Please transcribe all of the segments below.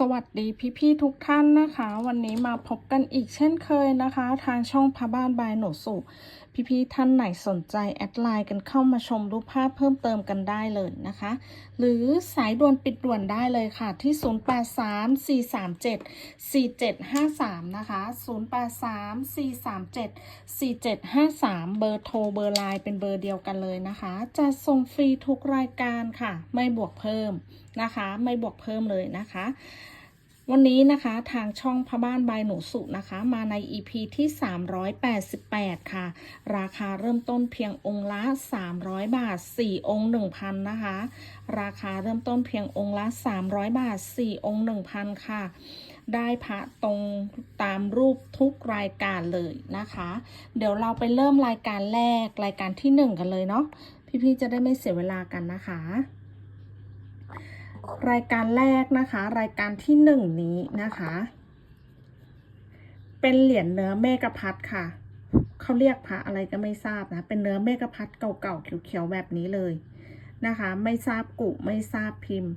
สวัสดีพี่ๆทุกท่านนะคะ วันนี้มาพบกันอีกเช่นเคยนะคะ ทางช่องพระบ้านบายหนูสุ พี่ๆท่านไหนสนใจแอดไลน์กันเข้ามาชมรูปภาพเพิ่มเติมกันได้เลยนะคะ หรือสายด่วนปิดด่วนได้เลยค่ะที่ 0834374753 นะคะ 0834374753 เบอร์โทรเบอร์ไลน์เป็นเบอร์เดียวกันเลยนะคะ จะส่งฟรีทุกรายการค่ะ ไม่บวกเพิ่มนะคะ ไม่บวกเพิ่มเลยนะคะ วันนี้นะคะทางช่องพระบ้านบายหนูสุนะคะ มาใน EP ที่ 388 ค่ะ ราคาเริ่มต้นเพียงองค์ละ 300 บาท 4 องค์ 1,000 นะคะ ราคาเริ่มต้นเพียงองค์ละ 300 บาท 4 องค์ 1,000 ค่ะ ได้พระตรงตามรูปทุกรายการเลยนะคะ เดี๋ยวเราไปเริ่มรายการแรกรายการที่ 1 กันเลยเนาะพี่ๆจะได้ไม่เสียเวลากันนะคะ รายการแรกนะคะ รายการที่หนึ่งนี้นะคะ เป็นเหรียญเนื้อเมกะพัดค่ะเขาเรียกพระอะไรก็ไม่ทราบนะ เป็นเนื้อเมกะพัดเก่าๆเขียวๆแบบนี้เลยนะคะ ไม่ทราบกุไม่ทราบพิมพ์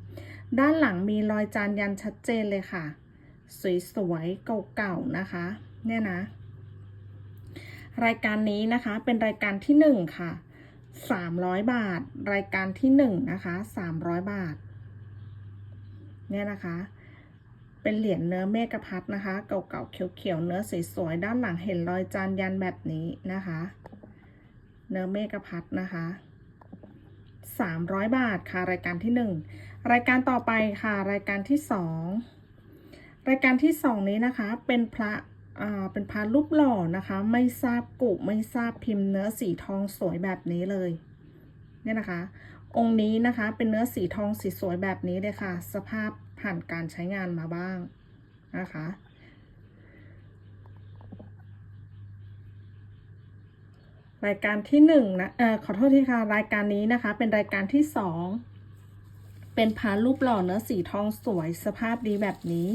ด้านหลังมีรอยจานยันชัดเจนเลยค่ะ สวยๆเก่าๆนะคะ เนี่ยนะ รายการนี้นะคะเป็นรายการที่หนึ่งค่ะสามร้อยบาท รายการที่หนึ่งนะคะสามร้อยบาท เนี่ยนะคะ เป็นเหรียญเนื้อเมกะพัดนะคะ เก่าๆเขียวๆเนื้อสวยๆด้านหลังเห็นรอยจานยันแบบนี้นะคะ เนื้อเมกะพัดนะคะสามร้อยบาทค่ะรายการที่หนึ่งรายการต่อไปค่ะรายการที่สองรายการที่สองนี้นะคะเป็นพระเป็นพระรูปหล่อนะคะ ไม่ทราบกุไม่ทราบพิมพ์เนื้อสีทองสวยแบบนี้เลยเนี่ยนะคะ องค์นี้นะคะ เป็นเนื้อสีทองสีสวยแบบนี้เลยค่ะ สภาพผ่านการใช้งานมาบ้างนะคะ รายการที่หนึ่งนะเออขอโทษทีค่ะ รายการนี้นะคะ เป็นรายการที่สองเป็นพารูปหล่อเนื้อสีทองสวยสภาพดีแบบนี้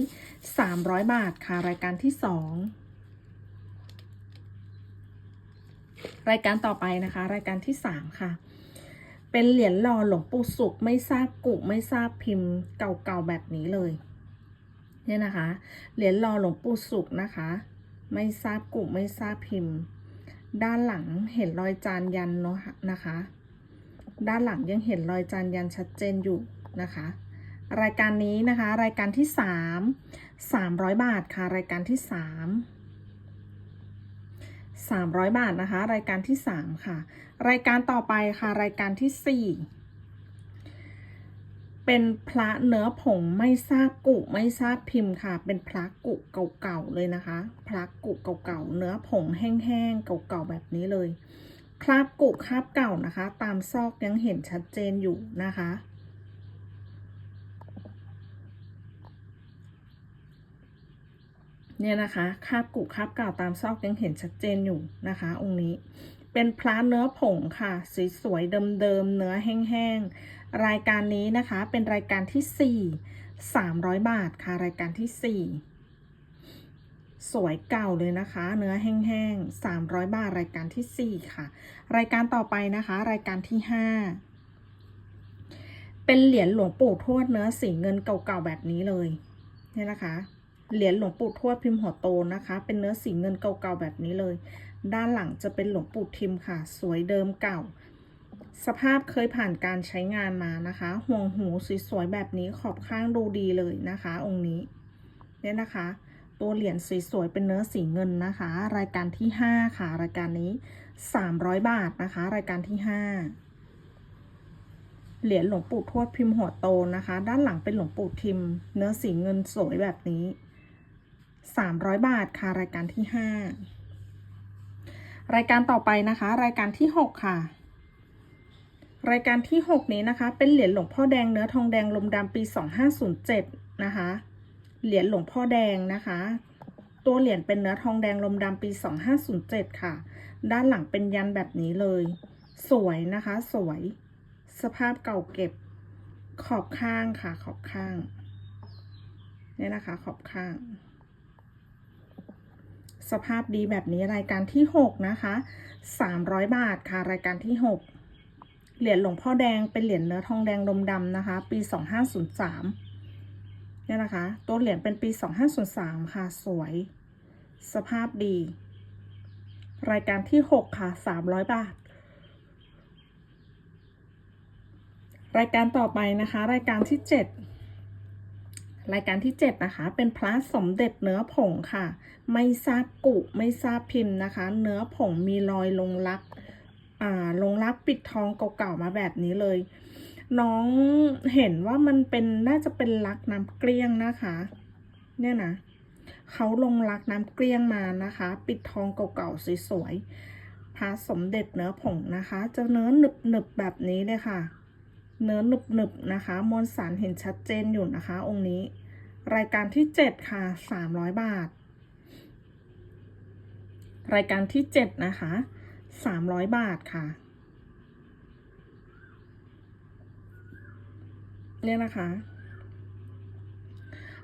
สามร้อยบาทค่ะ รายการที่สองรายการต่อไปนะคะ รายการที่สามค่ะ เป็นเหรียญหล่อหลวงปู่สุขไม่ทราบกุไม่ทราบพิมพ์เก่าๆแบบนี้เลยเนี่ยนะคะ เหรียญหล่อหลวงปู่สุขนะคะ ไม่ทราบกุไม่ทราบพิมพ์ ด้านหลังเห็นรอยจานยันเนาะนะคะ ด้านหลังยังเห็นรอยจานยันชัดเจนอยู่นะคะ รายการนี้นะคะ รายการที่สามสามร้อยบาทค่ะ รายการที่สามสามร้อยบาทนะคะ รายการที่สามค่ะ รายการต่อไปค่ะ รายการที่สี่เป็นพระเนื้อผงไม่ทราบกุไม่ทราบพิมพ์ค่ะ เป็นพระกุเก่าๆเลยนะคะ พระกุเก่าๆเนื้อผงแห้งๆเก่าๆแบบนี้เลย คราบกุคราบเก่านะคะ ตามซอกยังเห็นชัดเจนอยู่นะคะ เนี่ยนะคะคาบกุคาบเก่าตามซอกยังเห็นชัดเจนอยู่นะคะ องค์นี้ เป็นพระเนื้อผงค่ะ สวยๆเดิมๆเนื้อแห้งๆ รายการนี้นะคะ เป็นรายการที่สี่สามร้อยบาทค่ะ รายการที่สี่สวยเก่าเลยนะคะ เนื้อแห้งๆสามร้อยบาท รายการที่สี่ค่ะ รายการต่อไปนะคะ รายการที่ห้าเป็นเหรียญหลวงปู่ทวดเนื้อสีเงินเก่าๆแบบนี้เลยเนี่ยนะคะ เหรียญหลวงปู่ทวดพิมพ์หัวโตนะคะ เป็นเนื้อสีเงินเก่าๆแบบนี้เลย ด้านหลังจะเป็นหลวงปู่ทิมค่ะ สวยเดิมเก่า สภาพเคยผ่านการใช้งานมานะคะ ห่วงหูสวยๆแบบนี้ขอบข้างดูดีเลยนะคะ องค์นี้เนี่ยนะคะ ตัวเหรียญสวยๆเป็นเนื้อสีเงินนะคะ รายการที่ห้าค่ะ รายการนี้สามร้อยบาทนะคะ รายการที่ห้าเหรียญหลวงปู่ทวดพิมพ์หัวโตนะคะ ด้านหลังเป็นหลวงปู่ทิม เนื้อสีเงินสวยแบบนี้ สามร้อยบาทค่ะรายการที่ห้ารายการต่อไปนะคะ รายการที่หกค่ะ รายการที่หกนี้นะคะ เป็นเหรียญหลวงพ่อแดงเนื้อทองแดงลมดำปีสองห้าศูนย์เจ็ดนะคะ เหรียญหลวงพ่อแดงนะคะ ตัวเหรียญเป็นเนื้อทองแดงลมดำปีสองห้าศูนย์เจ็ดค่ะ ด้านหลังเป็นยันแบบนี้เลย สวยนะคะ สวย สภาพเก่าเก็บ ขอบข้างค่ะ ขอบข้าง เนี่ยนะคะ ขอบข้าง สภาพดีแบบนี้รายการที่หกนะคะสามร้อยบาทค่ะ รายการที่หกเหรียญหลวงพ่อแดงเป็นเหรียญเนื้อทองแดงลมดำนะคะ ปีสองห้าศูนย์สามเนี่ยเนี่ยนะคะ ตัวเหรียญเป็นปี 2503 ค่ะ สวย สภาพดี รายการที่ 6 ค่ะ 300 บาท รายการต่อไปนะคะ รายการที่ 7 รายการที่ 7 นะคะ เป็นพระสมเด็จเนื้อผงค่ะ ไม่ทราบกุไม่ทราบพิมพ์นะคะ เนื้อผงมีรอยลงลักอ่าลงลักปิดทองเก่าๆมาแบบนี้เลย น้องเห็นว่ามันเป็นน่าจะเป็นลักน้ำเกลี้ยงนะคะ เนี่ยนะเขาลงลักน้ำเกลี้ยงมานะคะ ปิดทองเก่าๆสวยๆพระสมเด็จเนื้อผงนะคะ จะเนื้อหนึบๆแบบนี้เลยค่ะ เนื้อหนึบๆนะคะ มวลสารเห็นชัดเจนอยู่นะคะ องค์นี้ รายการที่เจ็ดค่ะสามร้อยบาท รายการที่เจ็ดนะคะสามร้อยบาทค่ะเนี่ยนะคะ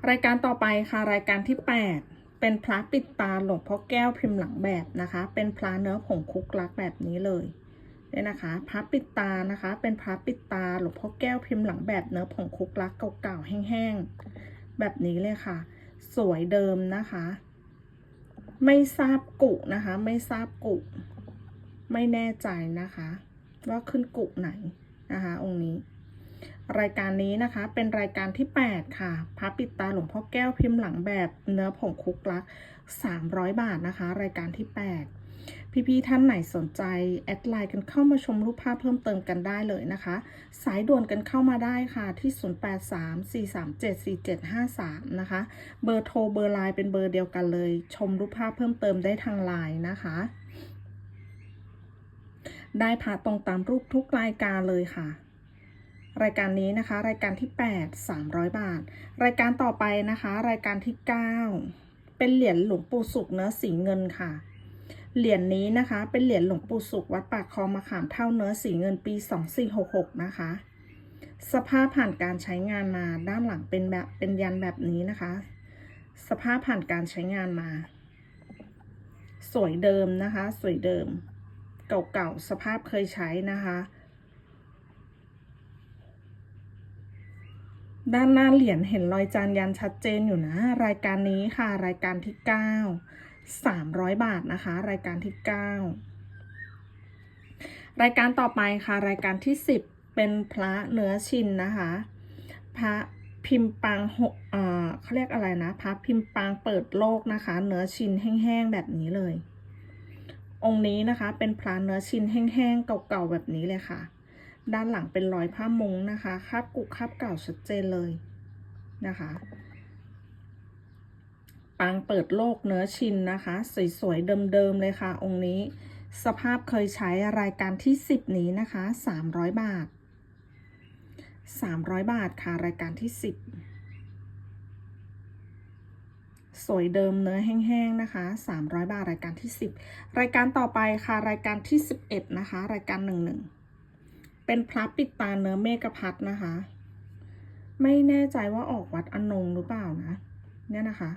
รายการต่อไปค่ะรายการที่ 8 เป็นพระปิดตาหลวงพ่อแก้วพิมพ์หลังแบบนะคะ เป็นพระเนื้อผงคุกลักแบบนี้เลย เนี่ยนะคะพระปิดตานะคะ เป็นพระปิดตาหลวงพ่อแก้วพิมพ์หลังแบบเนื้อผงคุกลักเก่าๆแห้งๆแบบนี้เลยค่ะ สวยเดิมนะคะ ไม่ทราบกุนะคะ ไม่ทราบกุไม่แน่ใจนะคะ ว่าขึ้นกุไหนนะคะ องค์นี้ รายการนี้นะคะ เป็นรายการที่ 8 ค่ะพระปิดตาหลวงพ่อแก้วพิมพ์หลังแบบเนื้อผงคุกลัก 300 บาทนะคะ รายการที่ 8 พี่ๆท่านไหนสนใจแอดไลน์กันเข้ามาชมรูปภาพเพิ่มเติมกันได้เลยนะคะ สายด่วนกันเข้ามาได้ค่ะที่ 0834374753 นะคะ เบอร์โทรเบอร์ไลน์เป็นเบอร์เดียวกันเลย ชมรูปภาพเพิ่มเติมได้ทางไลน์นะคะได้พาตรงตามรูปทุกรายการเลยค่ะ รายการนี้นะคะ รายการที่ 8 300 บาท รายการต่อไปนะคะ รายการที่ 9 เป็นเหรียญหลวงปู่สุกเนื้อสีเงินค่ะ เหรียญนี้นะคะ เป็นเหรียญหลวงปู่สุกวัดปากคลองมะขามเท่าเนื้อสีเงินปี 2466 นะคะ สภาพผ่านการใช้งานมาด้านหลังเป็นแบบเป็นยันแบบนี้นะคะ สภาพผ่านการใช้งานมา สวยเดิมนะคะ สวยเดิม เก่าๆสภาพเคยใช้นะคะด้านหน้าเหรียญเห็นรอยจานยันชัดเจนอยู่นะ รายการนี้ค่ะ รายการที่ 9 300 บาทนะคะ รายการที่ 9 รายการต่อไปค่ะ รายการที่ 10 เป็นพระเนื้อชินนะคะ พระพิมพ์ปางหกเขาเรียกอะไรนะพระพิมพ์ปางเปิดโลกนะคะ เนื้อชินแห้งๆแบบนี้เลย องค์นี้นะคะ เป็นพระเนื้อชินแห้งๆเก่าๆแบบนี้เลยค่ะ ด้านหลังเป็นรอยผ้ามุงนะคะคาบกุคาบเก่าชัดเจนเลยนะคะ ปางเปิดโลกเนื้อชินนะคะ สวยๆ เดิมๆ เลยค่ะ องค์นี้ สภาพเคยใช้รายการที่ 10 นี้นะคะ 300 บาท 300 บาทค่ะ รายการที่ 10 สวยเดิมเนื้อแห้งๆ นะคะ 300 บาท รายการที่ 10 รายการต่อไปค่ะ รายการที่ 11 นะคะ รายการ 11 เป็นพระปิดตาเนื้อเมกพัดนะคะ ไม่แน่ใจว่าออกวัดอนงหรือเปล่านะ เนี่ยนะคะ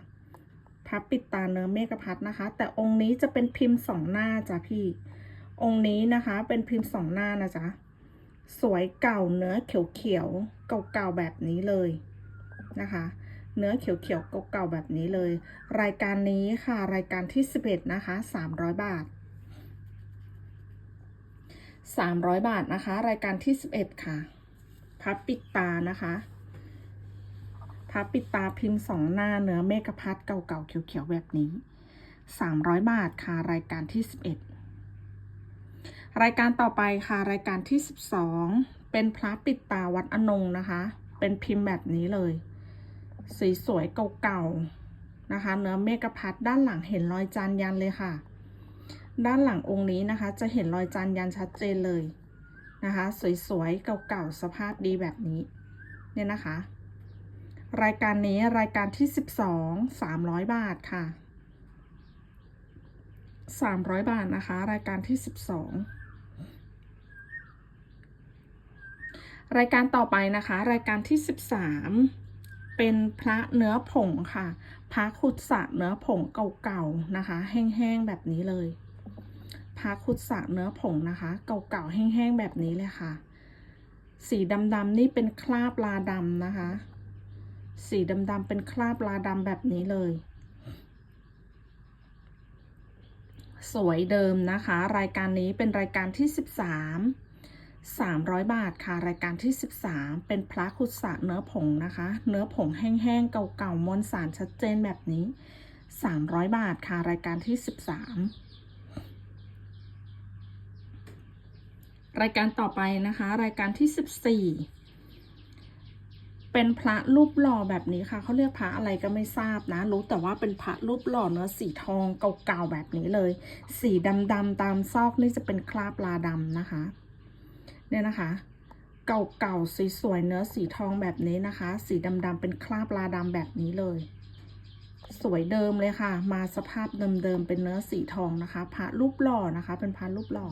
พระปิดตาเนื้อเมกะพัดนะคะ แต่องค์นี้จะเป็นพิมพ์สองหน้าจ้ะพี่ องค์นี้นะคะเป็นพิมพ์สองหน้านะจ๊ะสวยเก่าเนื้อเขียวๆเก่าๆแบบนี้เลยนะคะ เนื้อเขียวๆเก่าๆแบบนี้เลย รายการนี้ค่ะรายการที่ 11 นะคะ 300 บาท 300 บาทนะคะ รายการที่ 11 ค่ะ พับปิดตานะคะ พับปิดตาพิมพ์สองหน้าเนื้อเมกะพัดเก่าๆเขียวๆแบบนี้ 300 บาทค่ะรายการที่ 11 รายการต่อไปค่ะรายการที่ 12 เป็นพระปิดตาวัดอนงนะคะ เป็นพิมพ์แบบนี้เลย สีสวยเก่าๆนะคะ เนื้อเมกะพัดด้านหลังเห็นรอยจานยันเลยค่ะ ด้านหลังองค์นี้นะคะ จะเห็นรอยจานยันชัดเจนเลยนะคะ สวยๆเก่าๆสภาพดีแบบนี้เนี่ยนะคะ รายการนี้รายการที่ 12 300 บาทค่ะ 300 บาทนะคะ รายการที่ 12 รายการต่อไปนะคะ รายการที่ 13 เป็นพระเนื้อผงค่ะ พระขุดสะเนื้อผงเก่าๆนะคะ แห้งๆแบบนี้เลย พระขุดสะเนื้อผงนะคะ เก่าๆแห้งๆแบบนี้เลยค่ะ สีดำๆนี่เป็นคราบลาดำนะคะ สีดำๆเป็นคราบลาดำแบบนี้เลย สวยเดิมนะคะ รายการนี้เป็นรายการที่ 13 300 บาทค่ะ รายการที่ 13 เป็นพระขุดสะเนื้อผงนะคะ เนื้อผงแห้งๆ เก่าๆมวลสารชัดเจนแบบนี้ 300 บาทค่ะ รายการที่ 13 รายการต่อไปนะคะ รายการที่ 14 เป็นพระรูปหล่อแบบนี้ค่ะเขาเรียกพระอะไรก็ไม่ทราบนะ รู้แต่ว่าเป็นพระรูปหล่อเนื้อสีทองเก่าๆแบบนี้เลย สีดำๆตามซอกนี่จะเป็นคราบลาดำนะคะ เนี่ยนะคะ เก่าๆสวยๆเนื้อสีทองแบบนี้นะคะ สีดำๆเป็นคราบลาดำแบบนี้เลย สวยเดิมเลยค่ะ มาสภาพเดิมๆเป็นเนื้อสีทองนะคะ พระรูปหล่อนะคะ เป็นพระรูปหล่อ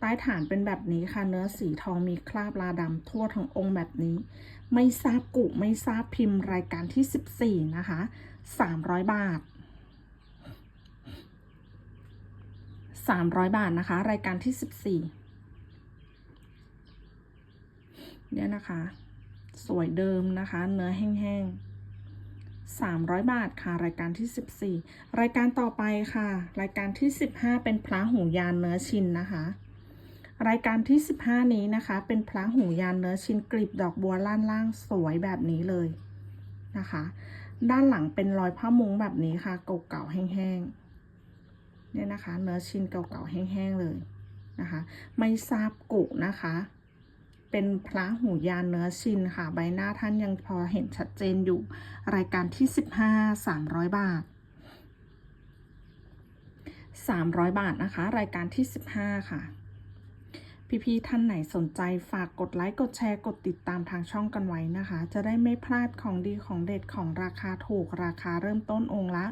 ใต้ฐานเป็นแบบนี้ค่ะ เนื้อสีทองมีคราบลาดำทั่วทั้งองค์แบบนี้ ไม่ทราบกุไม่ทราบพิมพ์รายการที่ 14 นะคะ 300 บาท 300 บาทนะคะ รายการที่ 14 เนี่ยนะคะ สวยเดิมนะคะ เนื้อแห้งๆ 300 บาทค่ะ รายการที่ 14 รายการต่อไปค่ะ รายการที่ 15 เป็นพระหูยานเนื้อชินนะคะ รายการที่ 15 นี้นะคะ เป็นพระหูยานเนื้อชิ้นกลีบดอกบัวล้านล่างสวยแบบนี้เลยนะคะ ด้านหลังเป็นรอยผ้ามุ้งแบบนี้ค่ะ เก่าๆแห้งๆเนี่ยนะคะ เนื้อชิ้นเก่าๆแห้งๆเลยนะคะ ไม่ทราบกุนะคะ เป็นพระหูยานเนื้อชินค่ะ ใบหน้าท่านยังพอเห็นชัดเจนอยู่ รายการที่ 15 300 บาท 300 บาทนะคะ รายการที่ 15 ค่ะ พี่ๆท่านไหนสนใจฝากกดไลค์กดแชร์กดติดตามทางช่องกันไว้นะคะ จะได้ไม่พลาดของดีของเด็ดของราคาถูกราคาเริ่มต้นองค์ละ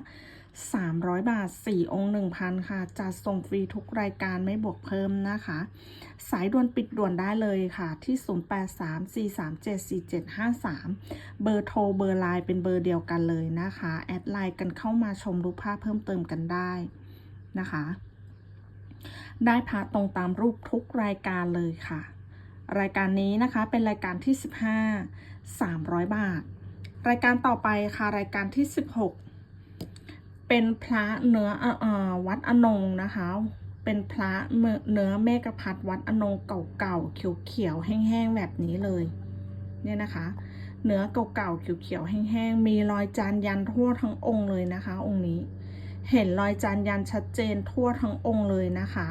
300 บาท 4 องค์ 1,000 ค่ะจัดส่งฟรีทุกรายการไม่บวกเพิ่มนะคะ สายด่วนปิดด่วนได้เลยค่ะที่ 0834374753 เบอร์โทรเบอร์ไลน์เป็นเบอร์เดียวกันเลยนะคะ แอดไลน์กันเข้ามาชมรูปภาพเพิ่มเติมกันได้นะคะ ได้พระตรงตามรูปทุกรายการเลยค่ะ รายการนี้นะคะเป็นรายการที่ 15 300 บาท รายการต่อไปค่ะรายการที่ 16 เป็นพระเนื้อออวัดอนงนะคะ เป็นพระเนื้อเมกพัดวัดอนงเก่าๆเขียวๆแห้งๆแบบนี้เลยเนี่ยนะคะเนื้อเก่าๆเขียวๆแห้งๆ มีรอยจานยันทั่วทั้งองค์เลยนะคะ องค์นี้ เห็นรอยจานยันชัดเจนทั่วทั้งองค์เลยนะคะ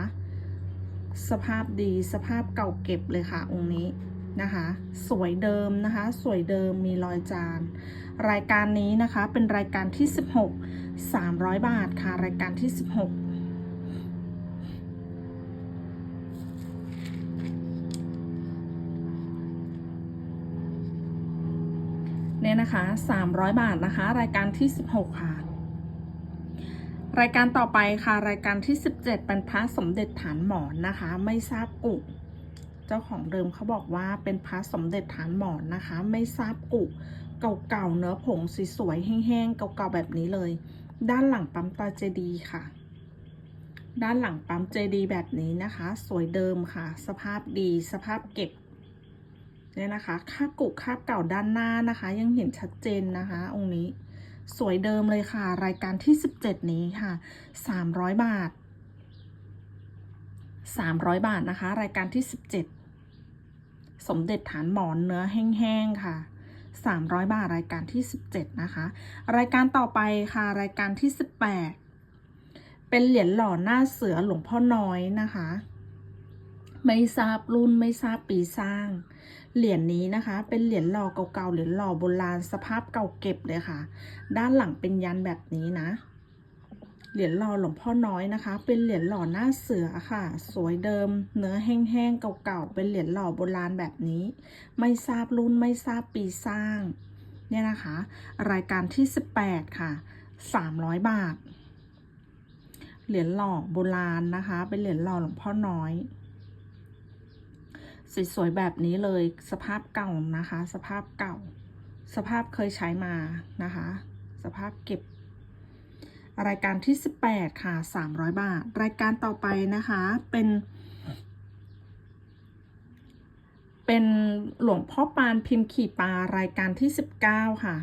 สภาพดีสภาพเก่าเก็บเลยค่ะองค์นี้นะคะ สวยเดิมนะคะ สวยเดิมมีรอยจาน รายการนี้นะคะเป็นรายการที่ 16 300 บาทค่ะ รายการที่ 16เนี่ยนะคะ 300 บาทนะคะ รายการที่ 16 ค่ะ รายการต่อไปค่ะรายการที่ 17 เป็นพระสมเด็จฐานหมอนนะคะ ไม่ทราบกุเจ้าของเดิมเขาบอกว่าเป็นพระสมเด็จฐานหมอนนะคะ ไม่ทราบกุเก่าๆเนื้อผงสสวยๆแห้งๆเก่าๆแบบนี้เลย ด้านหลังปั๊มตาเจดีค่ะ ด้านหลังปั๊มเจดีแบบนี้นะคะ สวยเดิมค่ะ สภาพดีสภาพเก็บเนี่ยนะคะค่ากุค่าเก่าด้านหน้านะคะ ยังเห็นชัดเจนนะคะ องค์นี้ สวยเดิมเลยค่ะ รายการที่ 17 นี้ค่ะ 300 บาท 300 บาทนะคะ รายการที่ 17 สมเด็จฐานหมอนเนื้อแห้งๆค่ะ 300 บาทรายการที่ 17 นะคะ รายการต่อไปค่ะ รายการที่ 18 เป็นเหรียญหล่อหน้าเสือหลวงพ่อน้อยนะคะ ไม่ทราบรุ่นไม่ทราบปีสร้าง เหรียญนี้นะคะ เป็นเหรียญหล่อเก่าๆเหรียญหล่อโบราณสภาพเก่าเก็บเลยค่ะ ด้านหลังเป็นยันแบบนี้นะ เหรียญหล่อหลวงพ่อน้อยนะคะ เป็นเหรียญหล่อหน้าเสือค่ะ สวยเดิม เนื้อแห้งๆเก่าๆเป็นเหรียญหล่อโบราณแบบนี้ ไม่ทราบรุ่นไม่ทราบปีสร้าง เนี่ยนะคะ รายการที่ 18 ค่ะ 300 บาท เหรียญหล่อโบราณนะคะ เป็นเหรียญหล่อหลวงพ่อน้อย สวยๆแบบนี้เลยสภาพเก่านะคะ สภาพเก่า สภาพเคยใช้มานะคะ สภาพเก็บ รายการที่ 18 ค่ะ 300 บาท รายการต่อไปนะคะเป็นเป็นหลวงพ่อปานพิมพ์ขี่ปลารายการที่ 19 ค่ะ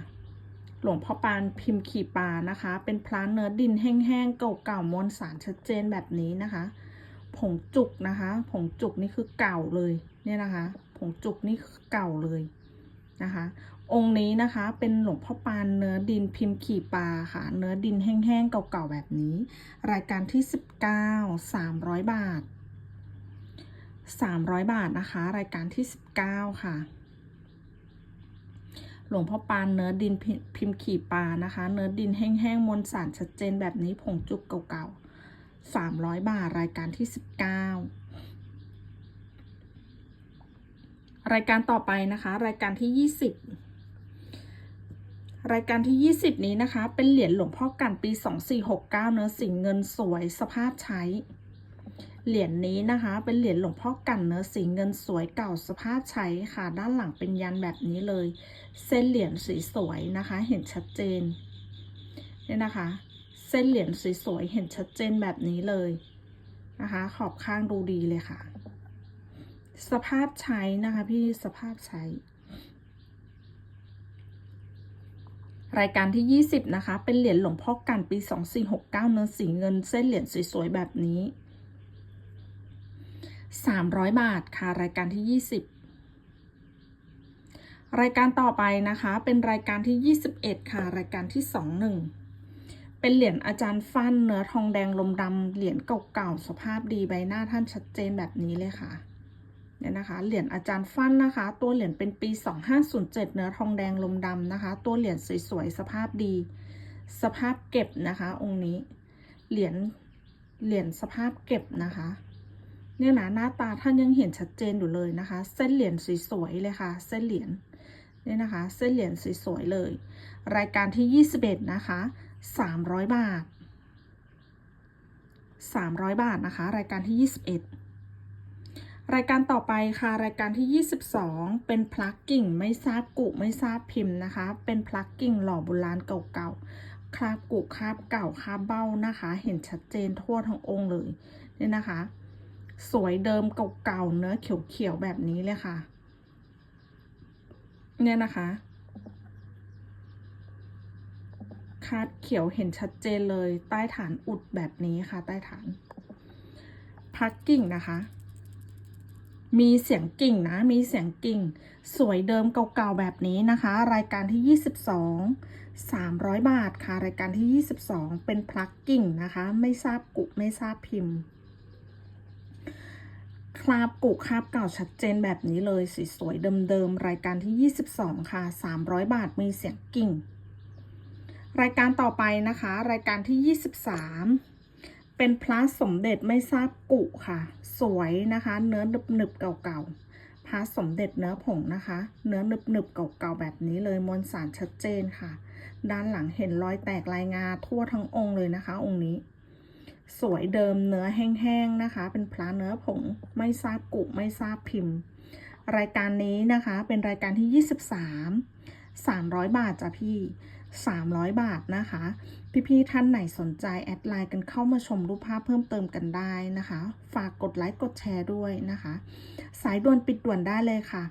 หลวงพ่อปานพิมพ์ขี่ปลานะคะ เป็นพระเนื้อดินแห้งๆเก่าๆมวลสารชัดเจนแบบนี้นะคะ ผงจุกนะคะ ผงจุกนี่คือเก่าเลย เนี่ยนะคะผงจุกนี่เก่าเลยนะคะ องค์นี้นะคะเป็นหลวงพ่อปานเนื้อดินพิมพ์ขี่ปลาค่ะ เนื้อดินแห้งๆเก่าๆแบบนี้ รายการที่ 19 300 บาท 300 บาทนะคะ รายการที่ 19 ค่ะหลวงพ่อปานเนื้อดินพิพิมพ์ขี่ปลานะคะ เนื้อดินแห้งๆมวลสารชัดเจนแบบนี้ผงจุกเก่าๆ300 บาทรายการที่ 19 รายการต่อไปนะคะ รายการที่ 20 รายการที่ 20 นี้นะคะ เป็นเหรียญหลวงพ่อกันปี 2469 เนื้อสีเงินสวยสภาพใช้ เหรียญนี้นะคะ เป็นเหรียญหลวงพ่อกันเนื้อสีเงินสวยเก่าสภาพใช้ค่ะ ด้านหลังเป็นยันแบบนี้เลย เส้นเหรียญสีสวยนะคะ เห็นชัดเจนเนี่ยนะคะ เส้นเหรียญสีสวยเห็นชัดเจนแบบนี้เลยนะคะ ขอบข้างดูดีเลยค่ะ สภาพใช้นะคะพี่สภาพใช้ รายการที่ 20 นะคะ เป็นเหรียญหลวงพ่อกันปี 2469 เนื้อสีเงินเส้นเหรียญสวยๆ แบบนี้ 300 บาทค่ะ รายการที่ 20รายการต่อไปนะคะ เป็นรายการที่ 21 ค่ะ รายการที่ 21 เป็นเหรียญอาจารย์ฟันเนื้อทองแดงลมดำเหรียญเก่าๆสภาพดีใบหน้าท่านชัดเจนแบบนี้เลยค่ะ เนี่ยนะคะ เหรียญอาจารย์ฟั่นนะคะ ตัวเหรียญเป็นปี 2507 เนื้อทองแดงลมดำนะคะ ตัวเหรียญสวยๆ สภาพดี สภาพเก็บนะคะ องค์นี้ เหรียญ เหรียญสภาพเก็บนะคะ เนี่ยนะหน้าตาท่านยังเห็นชัดเจนอยู่เลยนะคะ เส้นเหรียญสวยๆเลยค่ะ เส้นเหรียญ เนี่ยนะคะ เส้นเหรียญสวยๆเลย รายการที่ 21 นะคะ 300 บาท 300 บาทนะคะ รายการที่ 21 รายการต่อไปค่ะ รายการที่ 22 เป็นพลักกิ่งไม่ทราบกุไม่ทราบพิมพ์นะคะ เป็นพลักกิ่งหล่อโบราณเก่าๆคราบกุคราบเก่าคราบเบ้านะคะ เห็นชัดเจนทั่วทั้งองค์เลยเนี่ยนะคะ สวยเดิมเก่าๆเนื้อเขียวๆแบบนี้เลยค่ะ เนี่ยนะคะคาดเขียวเห็นชัดเจนเลยใต้ฐานอุดแบบนี้ค่ะ ใต้ฐาน พักกิ่งนะคะ มีเสียงกิ่งนะ มีเสียงกิ่ง สวยเดิมเก่าๆแบบนี้นะคะ รายการที่ 22 300 บาทค่ะ รายการที่ 22 เป็นพลักกิ่งนะคะ ไม่ทราบกุไม่ทราบพิมพ์ คราบกุคราบเก่าชัดเจนแบบนี้เลยสสวยเดิมๆ รายการที่ 22 ค่ะ 300 บาท มีเสียงกิ่ง รายการต่อไปนะคะ รายการที่ 23 เป็นพระสมเด็จไม่ทราบกุค่ะ สวยนะคะ เนื้อหนึบๆเก่าๆพระสมเด็จเนื้อผงนะคะ เนื้อหนึบๆเก่าๆแบบนี้เลยมวลสารชัดเจนค่ะ ด้านหลังเห็นรอยแตกลายงาทั่วทั้งองค์เลยนะคะ องค์นี้ สวยเดิมเนื้อแห้งๆนะคะ เป็นพระเนื้อผงไม่ทราบกุไม่ทราบพิมพ์ รายการนี้นะคะเป็นรายการที่ 23 300 บาทจ้ะพี่ 300 บาทนะคะ พี่ๆท่านไหนสนใจแอดไลน์กันเข้ามาชมรูปภาพเพิ่มเติมกันได้นะคะ ฝากกดไลค์กดแชร์ด้วยนะคะ สายด่วนปิดด่วนได้เลยค่ะ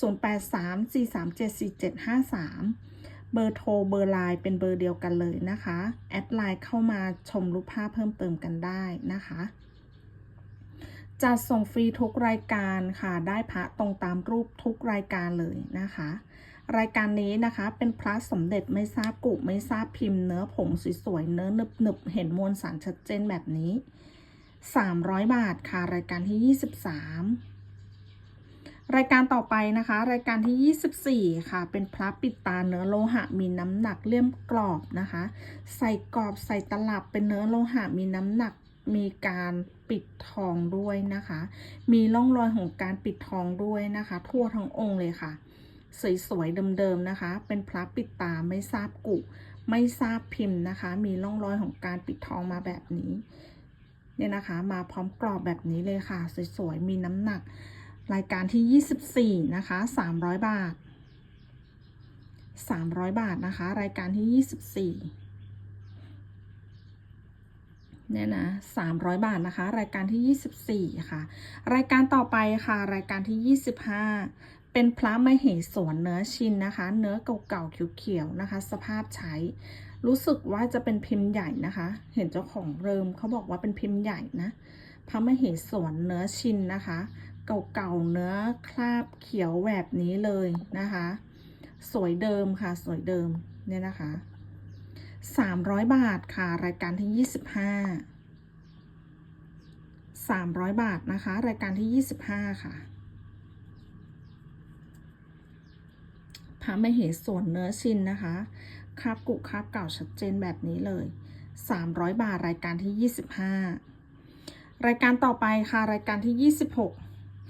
0834374753 เบอร์โทรเบอร์ไลน์เป็นเบอร์เดียวกันเลยนะคะ แอดไลน์เข้ามาชมรูปภาพเพิ่มเติมกันได้นะคะจัดส่งฟรีทุกรายการค่ะ ได้พระตรงตามรูปทุกรายการเลยนะคะ รายการนี้นะคะเป็นพระสมเด็จไม่ทราบกุไม่ทราบพิมพ์เนื้อผงสวยๆเนื้อหนึบๆเห็นมวลสารชัดเจนแบบนี้ 300 บาทค่ะ รายการที่ 23 รายการต่อไปนะคะ รายการที่ 24 ค่ะ เป็นพระปิดตาเนื้อโลหะมีน้ำหนักเลี่ยมกรอบนะคะ ใส่กรอบใส่ตลับเป็นเนื้อโลหะมีน้ำหนักมีการปิดทองด้วยนะคะ มีร่องรอยของการปิดทองด้วยนะคะ ทั่วทั้งองค์เลยค่ะ สวยๆเดิมๆนะคะ เป็นพระปิดตาไม่ทราบกุไม่ทราบพิมพ์นะคะ มีร่องรอยของการปิดทองมาแบบนี้เนี่ยนะคะ มาพร้อมกรอบแบบนี้เลยค่ะ สวยๆมีน้ำหนัก รายการที่ 24 นะคะ 300 บาท 300 บาทนะคะ รายการที่ 24เนี่ยนะ300 บาทนะคะ รายการที่ 24 ค่ะ รายการต่อไปค่ะ รายการที่ 25 เป็นพระมเหสวนเนื้อชินนะคะ เนื้อเก่าๆเขียวๆนะคะ สภาพใช้ รู้สึกว่าจะเป็นพิมพ์ใหญ่นะคะ เห็นเจ้าของเริมเขาบอกว่าเป็นพิมพ์ใหญ่นะ พระมเหสวนเนื้อชินนะคะ เก่าๆเนื้อคราบเขียวแบบนี้เลยนะคะ สวยเดิมค่ะ สวยเดิมเนี่ยนะคะ 300 บาทค่ะ รายการที่ 25 300 บาทนะคะ รายการที่ 25 ค่ะ พระมเหส่วนเนื้อชินนะคะคาบกุคาบเก่าชัดเจนแบบนี้เลย 300 บาทรายการที่ 25 รายการต่อไปค่ะรายการที่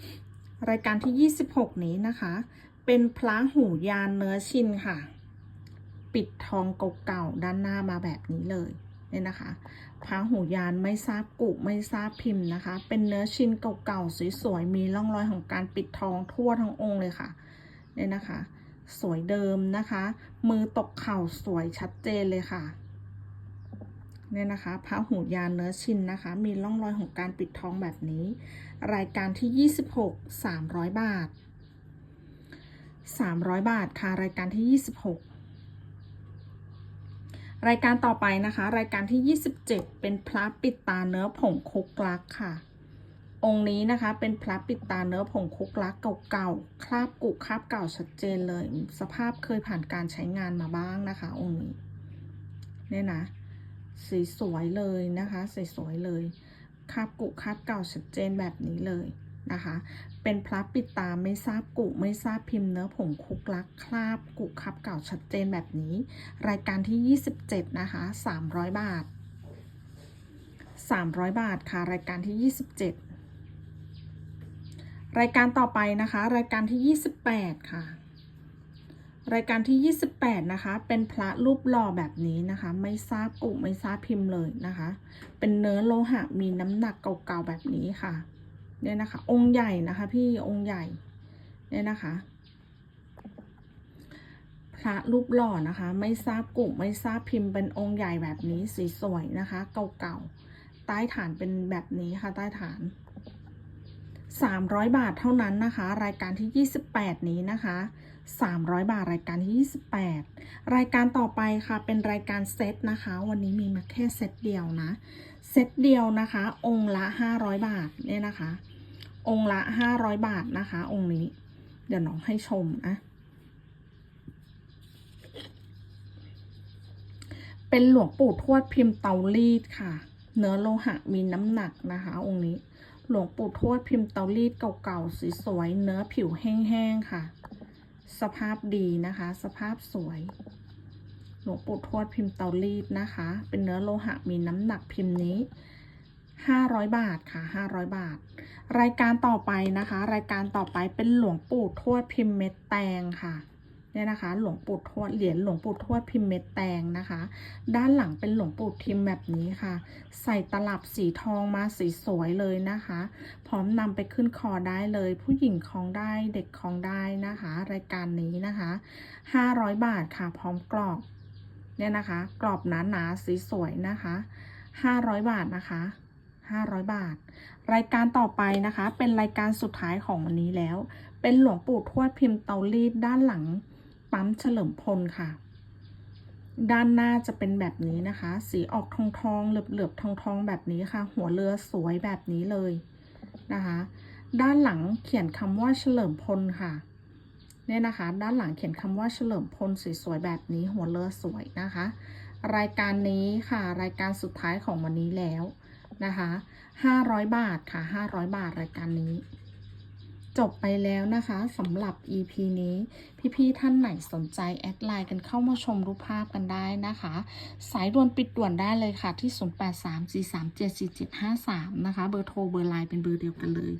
26 รายการที่ 26 นี้นะคะ เป็นพระหูยานเนื้อชินค่ะ ปิดทองเก่าๆด้านหน้ามาแบบนี้เลยเนี่ยนะคะพระหูยานไม่ทราบกุไม่ทราบพิมพ์นะคะ เป็นเนื้อชิ้นเก่าๆสวยๆ มีร่องรอยของการปิดทองทั่วทั้งองค์เลยค่ะเนี่ยนะคะ สวยเดิมนะคะ มือตกเข่าสวยชัดเจนเลยค่ะเนี่ยนะคะพระหูยานเนื้อชินนะคะ มีร่องรอยของการปิดทองแบบนี้ รายการที่ 26 300 บาท 300 บาทค่ะ รายการที่ 26 รายการต่อไปนะคะ รายการที่ 27 เป็นพระปิดตาเนื้อผงคุกลักค่ะ องค์นี้นะคะเป็นพระปิดตาเนื้อผงคุกลักเก่าๆ คราบกุคราบเก่าชัดเจนเลย สภาพเคยผ่านการใช้งานมาบ้างนะคะ องค์นี้ เนี่ยนะ สีสวยเลยนะคะสีสวยเลย คราบกุคราบเก่าชัดเจนแบบนี้เลยนะคะ เป็นพระปิดตาไม่ทราบกุไม่ทราบพิมพ์เนื้อผงคุกลักคราบกุคราบเก่าชัดเจนแบบนี้ รายการที่ 27 นะคะ 300 บาท 300 บาทค่ะ รายการที่ 27 รายการต่อไปนะคะ รายการที่ 28 ค่ะ รายการที่ 28 นะคะ เป็นพระรูปหล่อแบบนี้นะคะ ไม่ทราบกุไม่ทราบพิมพ์เลยนะคะ เป็นเนื้อโลหะมีน้ำหนักเก่าๆแบบนี้ค่ะเนี่ยนะคะ องค์ใหญ่นะคะ พี่องค์ใหญ่เนี่ยนะคะพระรูปหล่อนะคะ ไม่ทราบกุไม่ทราบพิมพ์เป็นองค์ใหญ่แบบนี้สีสวยนะคะ เก่าๆใต้ฐานเป็นแบบนี้ค่ะ ใต้ฐาน 300 บาทเท่านั้นนะคะ รายการที่ 28 นี้นะคะ 300 บาทรายการที่ 28 รายการต่อไปค่ะเป็นรายการเซตนะคะ วันนี้มีมาแค่เซตเดียวนะเซตเดียวนะคะ องค์ละ 500 บาทเนี่ยนะคะ องค์ละ 500 บาทนะคะ องค์นี้ เดี๋ยวน้องให้ชมนะเป็นหลวงปู่ทวดพิมพ์เตารีดค่ะ เนื้อโลหะมีน้ำหนักนะคะ องค์นี้ หลวงปู่ทวดพิมพ์เตารีดเก่าๆสวยๆเนื้อผิวแห้งๆค่ะ สภาพดีนะคะ สภาพสวย หลวงปู่ทวดพิมพ์เตารีดนะคะ เป็นเนื้อโลหะมีน้ำหนักพิมพ์นี้500 บาทค่ะ 500 บาท รายการต่อไปนะคะ รายการต่อไปเป็นหลวงปู่ทวดพิมพ์เม็ดแตงค่ะ เนี่ยนะคะหลวงปู่ทวดเหรียญหลวงปู่ทวดพิมพ์เม็ดแตงนะคะ ด้านหลังเป็นหลวงปู่ทิมแบบนี้ค่ะ ใส่ตลับสีทองมาสีสวยเลยนะคะ พร้อมนำไปขึ้นคอได้เลย ผู้หญิงคล้องได้เด็กคล้องได้นะคะ รายการนี้นะคะ 500 บาทค่ะพร้อมกรอบเนี่ยนะคะ กรอบหนาหนาสีสวยนะคะ 500 บาทนะคะ500 บาท รายการต่อไปนะคะ เป็นรายการสุดท้ายของวันนี้แล้ว เป็นหลวงปู่ทวดพิมพ์เตารีดด้านหลัง ปั๊มเฉลิมพลค่ะ ด้านหน้าจะเป็นแบบนี้นะคะ สีออกทองทองๆเหลือบเหลือบทองทองๆแบบนี้ค่ะ หัวเรือสวยแบบนี้เลยนะคะ ด้านหลังเขียนคำว่าเฉลิมพลค่ะเนี่ยนะคะ ด้านหลังเขียนคำว่าเฉลิมพลสวยๆแบบนี้ หัวเรือสวยนะคะ รายการนี้ค่ะ รายการสุดท้ายของวันนี้แล้วนะคะ 500 บาทค่ะ 500 บาทรายการนี้ จบไปแล้วนะคะสำหรับ EP นี้ พี่ๆท่านไหนสนใจ แอดไลน์กันเข้ามาชมรูปภาพกันได้นะคะ สายด่วนปิดด่วนได้เลยค่ะที่ 0834374753 นะคะ เบอร์โทรเบอร์ไลน์เป็นเบอร์เดียวกันเลย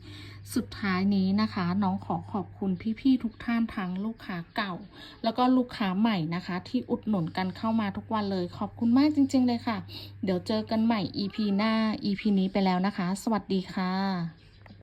สุดท้ายนี้นะคะ น้องขอขอบคุณพี่ๆทุกท่านทั้งลูกค้าเก่า แล้วก็ลูกค้าใหม่นะคะ ที่อุดหนุนกันเข้ามาทุกวันเลย ขอบคุณมากจริง ๆ เลยค่ะ เดี๋ยวเจอกันใหม่ EP หน้า EP นี้ไปแล้วนะคะ สวัสดีค่ะ